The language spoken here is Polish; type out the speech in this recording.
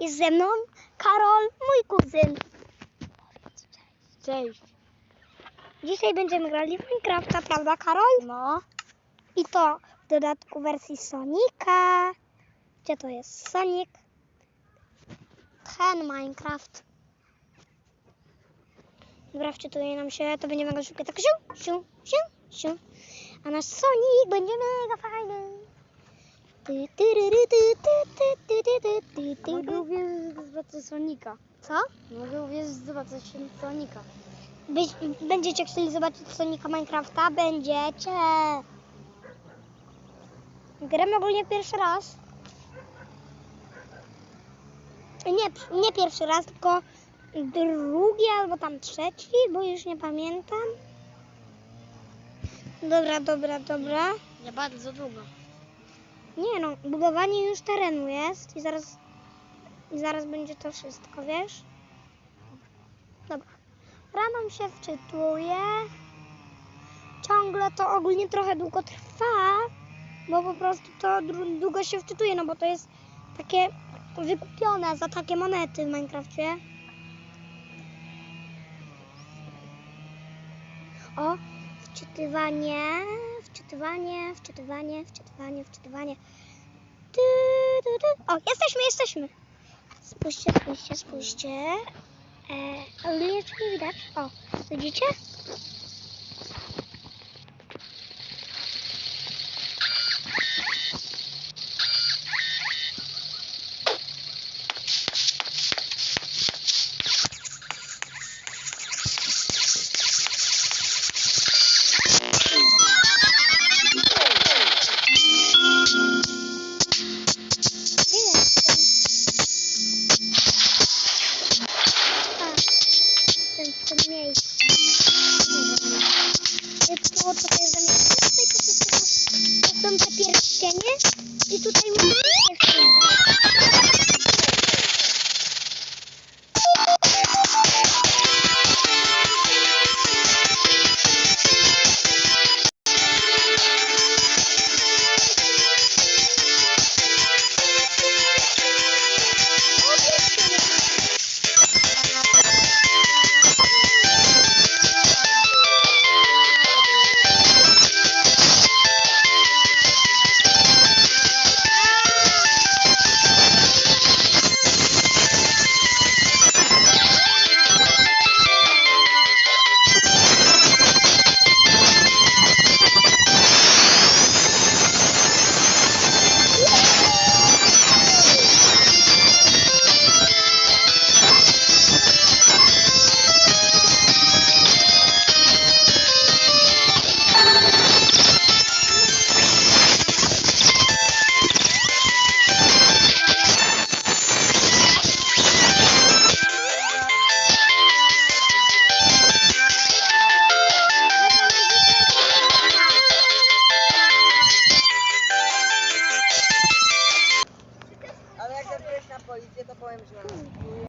Jest ze mną Karol, mój kuzyn. Cześć. Dzisiaj będziemy grali w Minecrafta, prawda Karol? No. I to w dodatku wersji Sonika. Gdzie to jest? Sonic. Ten Minecraft. Dobra, wczytuje nam się, to będziemy go szybko tak siu, siu, siu, siu. A nasz Sonic będzie mega fajny. Ty, ty, ry, ty, ty, ty, Mogę uwierzyć, że zobaczę Sonika. Co? Mogę uwierzyć, że zobaczę Sonika. Byś, będziecie chcieli zobaczyć Sonika Minecrafta? Będziecie. Gramy ogólnie pierwszy raz. Nie, nie pierwszy raz, tylko drugi albo tam trzeci, bo już nie pamiętam. Dobra, dobra, dobra. Nie bardzo długo. Nie no, budowanie już terenu jest i zaraz, i zaraz będzie to wszystko, wiesz? Dobra. Rano się wczytuje. Ciągle to ogólnie trochę długo trwa, bo po prostu to długo się wczytuje, no bo to jest takie wykupione za takie monety w Minecrafcie. O, wczytywanie, wczytywanie, wczytywanie, wczytywanie, wczytywanie. O, jesteśmy, jesteśmy. Spójrzcie, spójrzcie, spójrzcie. E, ale jeszcze nie widać. O, widzicie? ich total. poems now.